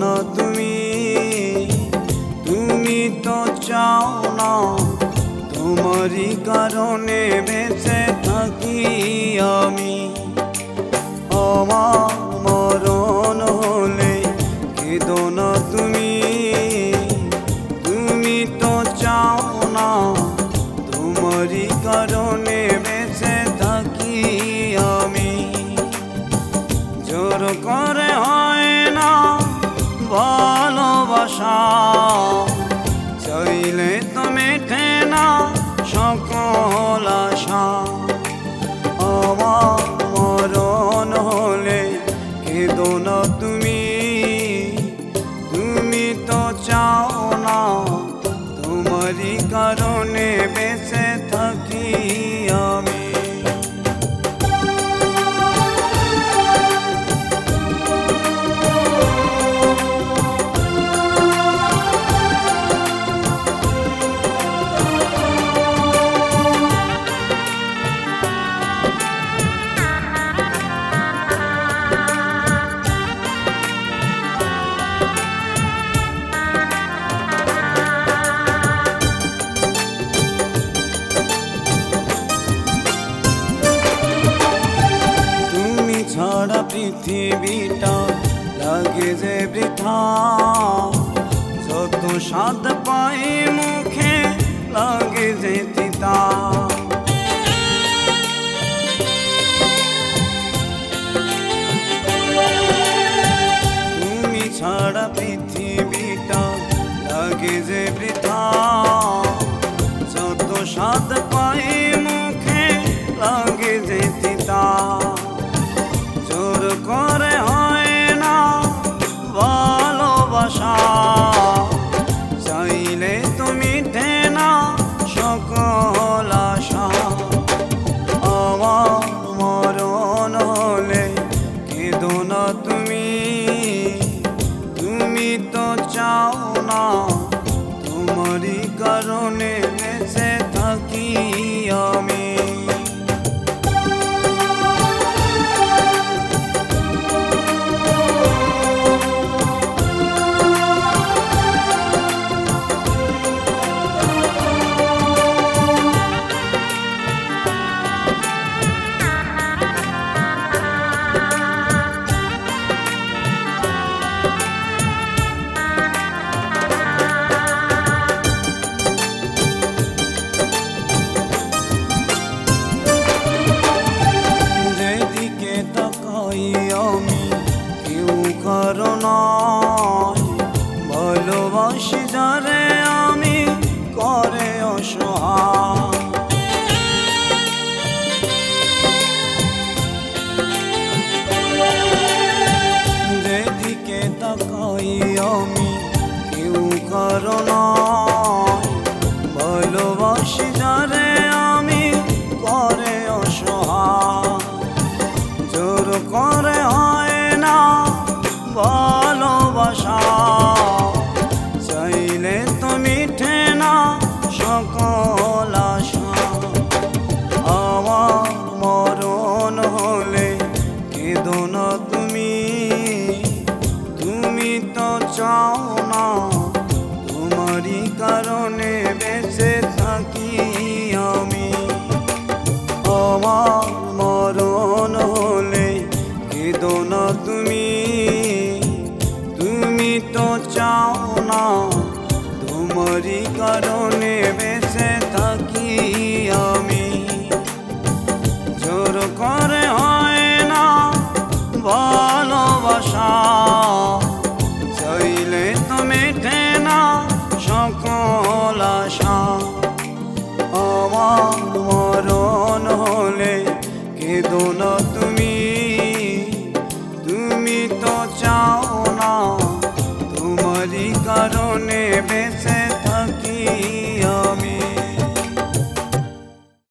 না তুমি? তুমি তো চাও না তোমারই কারণে বেঁচে থাকিয়া আমার মরণ হলে কেদো না তুমি ছাড়া পৃথিবীটা লাগে যে বৃথা। যত স্বাদ পাই মুখে, লাগে যে তিতা তুমি ছাড়া পৃথিবীটা লাগে যে বৃথা। যত স্বাদ তো চাও না। তোমারই কারণে ভালোবাসি যারে আমি করে অসহায়। যেদিকে তাকাই আমি কেউ কারণ ভালোবাসি যারে করে হয় না। ভালোবাসা, চাইলে তো মেটে না সকল আশা। আমার মরণ হলে কেঁদো না তুমি। তুমি তো চাও না তোমারই কারণে